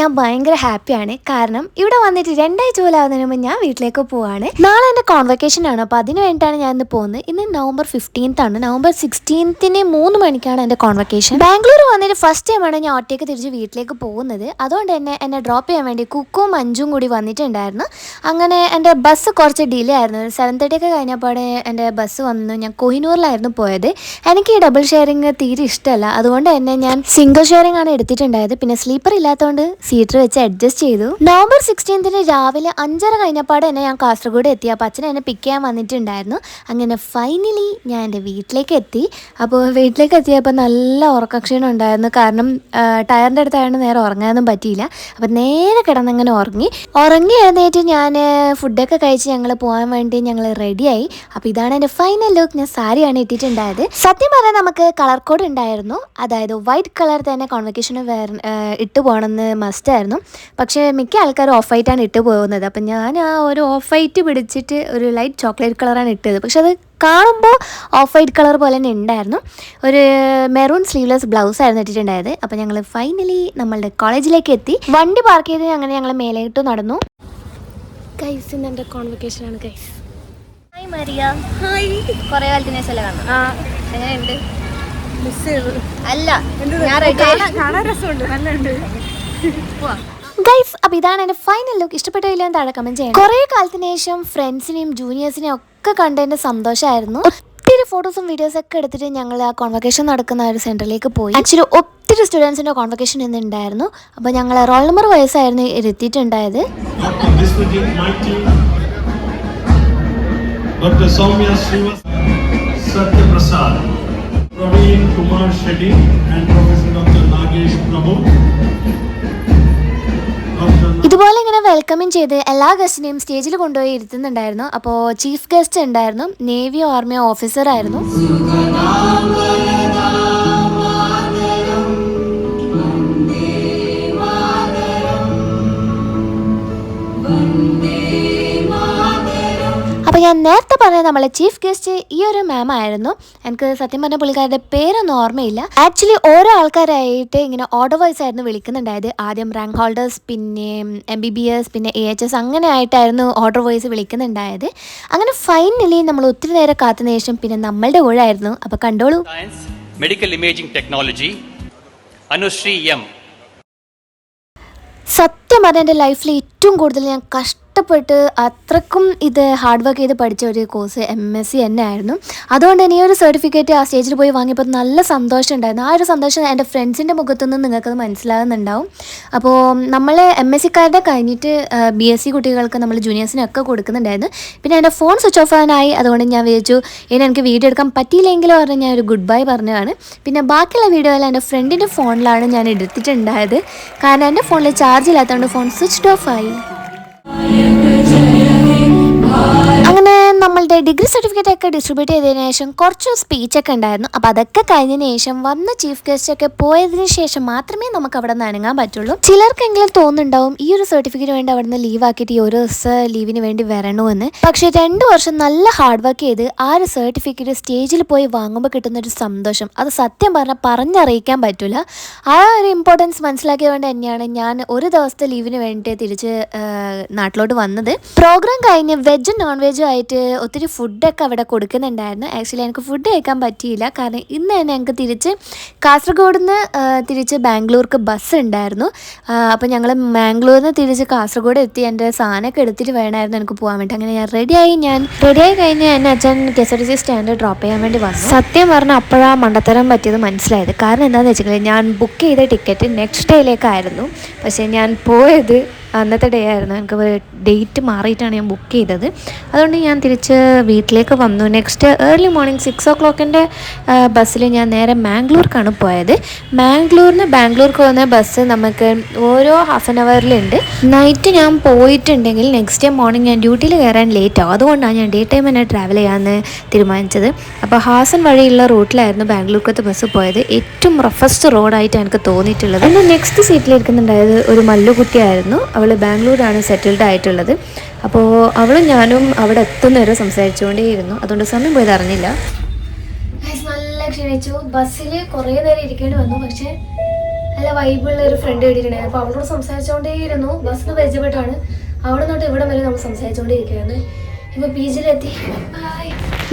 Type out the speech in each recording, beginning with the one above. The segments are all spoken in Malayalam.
ഞാൻ ഭയങ്കര ഹാപ്പിയാണ്. കാരണം ഇവിടെ വന്നിട്ട് രണ്ടാഴ്ച പോലെ ആവുന്നതിന് മുമ്പ് ഞാൻ വീട്ടിലേക്ക് പോവാണ്. നാളെ എന്റെ കോൺവെക്കേഷൻ ആണ്. അപ്പോൾ അതിന് വേണ്ടിയിട്ടാണ് ഞാൻ ഇന്ന് പോകുന്നത്. ഇന്ന് നവംബർ ഫിഫ്റ്റീൻത്ത് ആണ്. നവംബർ സിക്സ്റ്റീൻത്തിന് മൂന്ന് മണിക്കാണ് എന്റെ കോൺവെക്കേഷൻ ബാംഗ്ലൂർ വന്നിട്ട് ഫസ്റ്റ് ടൈമാണ് ഞാൻ ഒറ്റയ്ക്ക് തിരിച്ച് വീട്ടിലേക്ക് പോകുന്നത്. അതുകൊണ്ട് തന്നെ എന്നെ ഡ്രോപ്പ് ചെയ്യാൻ വേണ്ടി കുക്കും മഞ്ചും കൂടി വന്നിട്ടുണ്ടായിരുന്നു. അങ്ങനെ എന്റെ ബസ് കുറച്ച് ഡിലേ ആയിരുന്നു. സെവൻ തേർട്ടി ഒക്കെ കഴിഞ്ഞപ്പോഴേ എന്റെ ബസ് വന്നു. ഞാൻ കൊഹിനൂറിലായിരുന്നു പോയത്. എനിക്ക് ഈ ഡബിൾ ഷെയറിങ് തീരെ ഇഷ്ടമല്ല. അതുകൊണ്ട് തന്നെ ഞാൻ സിംഗിൾ ഷെയറിംഗ് ആണ് എടുത്തിട്ടുണ്ടായത്. പിന്നെ സ്ലീപ്പർ ഇല്ലാത്തതുകൊണ്ട് സീറ്റർ വെച്ച് അഡ്ജസ്റ്റ് ചെയ്തു. നവംബർ സിക്സ്റ്റീൻത്തിന് രാവിലെ അഞ്ചര കഴിഞ്ഞപ്പാട് തന്നെ ഞാൻ കാസർഗോഡ് എത്തി. അപ്പോൾ അച്ഛൻ എന്നെ പിക്ക് ചെയ്യാൻ വന്നിട്ടുണ്ടായിരുന്നു. അങ്ങനെ ഫൈനലി ഞാൻ എന്റെ വീട്ടിലേക്ക് എത്തി. അപ്പോൾ വീട്ടിലേക്ക് എത്തിയപ്പോൾ നല്ല ഉറക്കക്ഷീണം ഉണ്ടായിരുന്നു. കാരണം ടയറിന്റെ അടുത്തായതുകൊണ്ട് നേരെ ഉറങ്ങാനൊന്നും പറ്റിയില്ല. അപ്പോൾ നേരെ കിടന്നങ്ങനെ ഉറങ്ങി. ഉറങ്ങി എഴുന്നേറ്റ് ഞാൻ ഫുഡൊക്കെ കഴിച്ച് ഞങ്ങൾ പോകാൻ വേണ്ടി ഞങ്ങൾ റെഡിയായി അപ്പോൾ ഇതാണ് എന്റെ ഫൈനൽ ലുക്ക് ഞാൻ സാരിയാണ് ഇട്ടിട്ടുണ്ടായത്. സത്യം പറഞ്ഞാൽ നമുക്ക് കളർ കോഡ് ഉണ്ടായിരുന്നു. അതായത് വൈറ്റ് കളർ തന്നെ കോൺവെക്കേഷന് ഇട്ട് പോകണമെന്ന് മസ്റ്റായിരുന്നു പക്ഷേ മിക്ക ആൾക്കാരും ഓഫ് വൈറ്റാണ് ഇട്ട് പോകുന്നത്. അപ്പം ഞാൻ ആ ഒരു ഓഫ് വൈറ്റ് പിടിച്ചിട്ട് ഒരു ലൈറ്റ് ചോക്ലേറ്റ് കളറാണ് ഇട്ടത്. പക്ഷെ അത് കാണുമ്പോൾ ഓഫ് വൈറ്റ് കളർ പോലെ തന്നെ ഉണ്ടായിരുന്നു. ഒരു മെറൂൺ സ്ലീവ്ലെസ് ബ്ലൗസ് ആയിരുന്നു ഇട്ടിട്ടുണ്ടായത്. അപ്പോൾ ഞങ്ങൾ ഫൈനലി നമ്മളുടെ കോളേജിലേക്ക് എത്തി. വണ്ടി പാർക്ക് ചെയ്ത് അങ്ങനെ ഞങ്ങൾ മേലേട്ട് നടന്നു. ഗൈസ് ഇന്ന് എന്റെ കോൺവെക്കേഷനാണ് ഗൈസ് ഹായ് മരിയ ഹായ് കുറേ കാലത്തിന് ശേഷം കാണാം ആ. എങ്ങനെയുണ്ട്? മിസ് ചെയ്തു. അല്ല ഞാൻ കാണാൻ രസമുണ്ട്. നല്ലുണ്ട് ഗൈസ് അപ്പോൾ ഇതാണ് എന്റെ ഫൈനൽ ലുക്ക് ഇഷ്ടപ്പെട്ടില്ല താഴെ കമന്റ് ചെയ്യണം. കുറേ കാലത്തിന് ശേഷം ഫ്രണ്ട്സിനെയും ജൂനിയേഴ്സിനെയും ഒക്കെ കണ്ടതിന്റെ സന്തോഷമായിരുന്നു ഒത്തിരി ഫോട്ടോസും വീഡിയോസും ഒക്കെ എടുത്തിട്ട് ഞങ്ങൾ ആ കോൺവെക്കേഷൻ നടക്കുന്ന ഒരു സെന്ററിലേക്ക് പോയി. ആക്ച്വലി ഒത്തിരി സ്റ്റുഡൻസിന്റെ കോൺവെക്കേഷൻ ഇന്ന് ഉണ്ടായിരുന്നു അപ്പോൾ ഞങ്ങൾ റോൾ നമ്പർ വയസ്സായിരുന്നു ഇരുത്തിയിട്ടുണ്ടായത്. Doctor Soumya Sathyaprasad Praveen Kumar Shetty and professor doctor Nagesh and ഇതുപോലെ ഇങ്ങനെ വെൽക്കമിങ് ചെയ്ത് എല്ലാ ഗസ്റ്റിനെയും സ്റ്റേജിൽ കൊണ്ടുപോയി ഇരുത്തുന്നുണ്ടായിരുന്നു. അപ്പോൾ ചീഫ് ഗസ്റ്റ് ഉണ്ടായിരുന്നു. നേവി ആർമി ഓഫീസർ ആയിരുന്നു. ഞാൻ നേരത്തെ പറഞ്ഞ നമ്മളെ ചീഫ് ഗസ്റ്റ് ഈ ഒരു മാം ആയിരുന്നു. എനിക്ക് സത്യം പറഞ്ഞ പുള്ളിക്കാരുടെ പേരൊന്നും ഓർമ്മയില്ല. ആക്ച്വലി ഓരോ ആൾക്കാരായിട്ട് ഇങ്ങനെ ഓർഡർ വൈസ് ആയിരുന്നു വിളിക്കുന്നുണ്ടായത് ആദ്യം റാങ്ക് ഹോൾഡേഴ്സ് പിന്നെ എം ബി ബി എസ് പിന്നെ എ എച്ച് എസ് അങ്ങനെ ആയിട്ടായിരുന്നു ഓർഡർ വൈസ് വിളിക്കുന്നുണ്ടായത്. അങ്ങനെ ഫൈനലി നമ്മൾ ഒത്തിരി നേരം കാത്തുന്ന ശേഷം പിന്നെ നമ്മളുടെ ഊഴായിരുന്നു. അപ്പോൾ കണ്ടോളൂ. Medical imaging technology Anusree M. സത്യം പറഞ്ഞ എന്റെ ലൈഫിൽ ഏറ്റവും കൂടുതൽ ഞാൻ കഷ്ടപ്പെട്ട് അത്രക്കും ഇത് ഹാർഡ് വർക്ക് ചെയ്ത് പഠിച്ച ഒരു കോഴ്സ് എം എസ് സി തന്നെ ആയിരുന്നു. അതുകൊണ്ട് തന്നെ ഈ ഒരു സർട്ടിഫിക്കറ്റ് ആ സ്റ്റേജിൽ പോയി വാങ്ങിയപ്പോൾ നല്ല സന്തോഷം ഉണ്ടായിരുന്നു. ആ ഒരു സന്തോഷം എന്റെ ഫ്രണ്ട്സിന്റെ മുഖത്തുനിന്ന് നിങ്ങൾക്കത് മനസ്സിലാകുന്നുണ്ടാവും. അപ്പോൾ നമ്മൾ എം എസ് സിക്കാരുടെ കഴിഞ്ഞിട്ട് ബി എസ് സി കുട്ടികൾക്ക് നമ്മൾ ജൂനിയേഴ്സിനൊക്കെ കൊടുക്കുന്നുണ്ടായിരുന്നു. പിന്നെ എന്റെ ഫോൺ സ്വിച്ച് ഓഫ് ആവാനായി. അതുകൊണ്ട് ഞാൻ വിചാരിച്ചു ഇനി എനിക്ക് വീഡിയോ എടുക്കാൻ പറ്റിയില്ലെങ്കിലും പറഞ്ഞ് ഞാൻ ഒരു ഗുഡ് ബൈ പറഞ്ഞതാണ്. പിന്നെ ബാക്കിയുള്ള വീഡിയോ എല്ലാം എന്റെ ഫ്രണ്ടിന്റെ ഫോണിലാണ് ഞാൻ എടുത്തിട്ടുണ്ടായത്. കാരണം എന്റെ ഫോണിൽ ചാർജ് ഇല്ലാത്തതുകൊണ്ട് ഫോൺ സ്വിച്ച് ഓഫ് ആയി. जय അങ്ങനെ നമ്മളുടെ ഡിഗ്രി സർട്ടിഫിക്കറ്റ് ഒക്കെ ഡിസ്ട്രിബ്യൂട്ട് ചെയ്തതിനു ശേഷം കുറച്ച് സ്പീച്ചൊക്കെ ഉണ്ടായിരുന്നു. അപ്പോൾ അതൊക്കെ കഴിഞ്ഞതിന് ശേഷം വന്ന ചീഫ് ഗസ്റ്റ് ഒക്കെ പോയതിന് ശേഷം മാത്രമേ നമുക്ക് അവിടെ നിന്ന് അനങ്ങാൻ പറ്റുള്ളൂ. ചിലർക്കെങ്കിലും തോന്നുന്നുണ്ടാവും ഈ ഒരു സർട്ടിഫിക്കറ്റ് വേണ്ടി അവിടെ നിന്ന് ലീവ് ആക്കിയിട്ട് ഈ ഒരു ദിവസം ലീവിന് വേണ്ടി വരണമെന്ന്. പക്ഷേ രണ്ട് വർഷം നല്ല ഹാർഡ് വർക്ക് ചെയ്ത് ആ ഒരു സർട്ടിഫിക്കറ്റ് സ്റ്റേജിൽ പോയി വാങ്ങുമ്പോൾ കിട്ടുന്ന ഒരു സന്തോഷം. അത് സത്യം പറഞ്ഞാൽ പറഞ്ഞറിയിക്കാൻ പറ്റില്ല ആ ഒരു ഇമ്പോർട്ടൻസ് മനസ്സിലാക്കിയതുകൊണ്ട് തന്നെയാണ് ഞാൻ ഒരു ദിവസത്തെ ലീവിന് വേണ്ടി തിരിച്ച് നാട്ടിലോട്ട് വന്നത്. പ്രോഗ്രാം കഴിഞ്ഞ് വെജ് നോൺ ആയിട്ട് ഒത്തിരി ഫുഡൊക്കെ അവിടെ കൊടുക്കുന്നുണ്ടായിരുന്നു. ആക്ച്വലി എനിക്ക് ഫുഡ് കഴിക്കാൻ പറ്റിയില്ല. കാരണം ഇന്ന് തന്നെ ഞങ്ങൾക്ക് തിരിച്ച് കാസർഗോഡ് നിന്ന് തിരിച്ച് ബാംഗ്ലൂർക്ക് ബസ് ഉണ്ടായിരുന്നു. അപ്പോൾ ഞങ്ങൾ ബാംഗ്ലൂരിൽ നിന്ന് തിരിച്ച് കാസർഗോഡ് എത്തി. എന്റെ സാധനമൊക്കെ എടുത്തിട്ട് വേണമായിരുന്നു എനിക്ക് പോകാൻ വേണ്ടി. അങ്ങനെ ഞാൻ റെഡിയായി ഞാൻ റെഡിയായി കഴിഞ്ഞ് എന്നെ അച്ഛൻ K S R T C stand drop ചെയ്യാൻ വേണ്ടി വന്നു. സത്യം പറഞ്ഞാൽ അപ്പോഴാണ് മണ്ടത്തരം പറ്റിയത് മനസ്സിലായത്. കാരണം എന്താണെന്ന് വെച്ചിട്ടുണ്ടെങ്കിൽ ഞാൻ ബുക്ക് ചെയ്ത ടിക്കറ്റ് നെക്സ്റ്റ് ഡേയിലേക്കായിരുന്നു പക്ഷേ ഞാൻ പോയത് അന്നത്തെ ഡേ ആയിരുന്നു. എനിക്ക് ഡേറ്റ് മാറിയിട്ടാണ് ഞാൻ ബുക്ക് ചെയ്തത്. അതുകൊണ്ട് ഞാൻ തിരിച്ച് വീട്ടിലേക്ക് വന്നു. നെക്സ്റ്റ് ഏർലി മോർണിംഗ് സിക്സ് ഓ ക്ലോക്കിന്റെ ബസ്സിൽ ഞാൻ നേരെ മാംഗ്ലൂർക്കാണ് പോയത്. മാംഗ്ലൂരിന് ബാംഗ്ലൂർക്ക് പോകുന്ന ബസ് നമുക്ക് ഓരോ ഹാഫ് ആൻ അവറിലുണ്ട് നൈറ്റ് ഞാൻ പോയിട്ടുണ്ടെങ്കിൽ നെക്സ്റ്റ് ഡേ മോർണിംഗ് ഞാൻ ഡ്യൂട്ടിയിൽ കയറാൻ ലേറ്റ് ആവും. അതുകൊണ്ടാണ് ഞാൻ ഡേ ടൈം തന്നെ ട്രാവൽ ചെയ്യാമെന്ന് തീരുമാനിച്ചത്. അപ്പോൾ ഹാസൻ വഴിയുള്ള റൂട്ടിലായിരുന്നു ബാംഗ്ലൂർക്കത്തെ ബസ് പോയത്. ഏറ്റവും റഫസ്റ്റ് റോഡായിട്ട് എനിക്ക് തോന്നിയിട്ടുള്ളത്. എന്റെ നെക്സ്റ്റ് സീറ്റിലിരിക്കുന്നുണ്ടായത് ഒരു മല്ലുകുട്ടിയായിരുന്നു. അവൾ ബാംഗ്ലൂരാണ് സെറ്റിൽഡ് ആയിട്ടുള്ളത്. അപ്പോൾ അവളും ഞാനും അവിടെ എത്തുന്നവരെ സംസാരിച്ചുകൊണ്ടേയിരുന്നു. അതുകൊണ്ട് സമയം പോയത് അറിഞ്ഞില്ല. നല്ല ക്ഷീണിച്ചു. ബസ്സിൽ കുറേ നേരം ഇരിക്കേണ്ടി വന്നു. പക്ഷേ നല്ല വൈബിളിൽ ഒരു ഫ്രണ്ട് കിട്ടിയിട്ടുണ്ടായിരുന്നു അപ്പോൾ അവളോട് സംസാരിച്ചുകൊണ്ടേയിരുന്നു. ബസ്സിന് പരിചയപ്പെട്ടാണ്. അവിടെ നിന്നോട്ട് ഇവിടെ വരെ നമ്മൾ സംസാരിച്ചുകൊണ്ടേയിരിക്കുകയാണ്. ഇപ്പോൾ പി ജിയിലെത്തി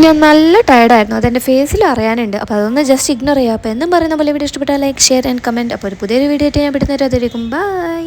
ഞാൻ നല്ല ടയർഡായിരുന്നു അതെന്റെ ഫേസിൽ അറിയാനുണ്ട്. അപ്പോൾ അതൊന്ന് ജസ്റ്റ് ഇഗ്നോർ ചെയ്യാം. അപ്പോൾ എന്നും പറയുന്ന പോലെ വീഡിയോ ഇഷ്ടപ്പെട്ടാൽ ലൈക്ക് ഷെയർ ആൻഡ് കമന്റ് അപ്പോൾ ഒരു പുതിയൊരു വീഡിയോ ആയിട്ട് ഞാൻ പെട്ടെന്ന് അതിലേക്കും. ബൈ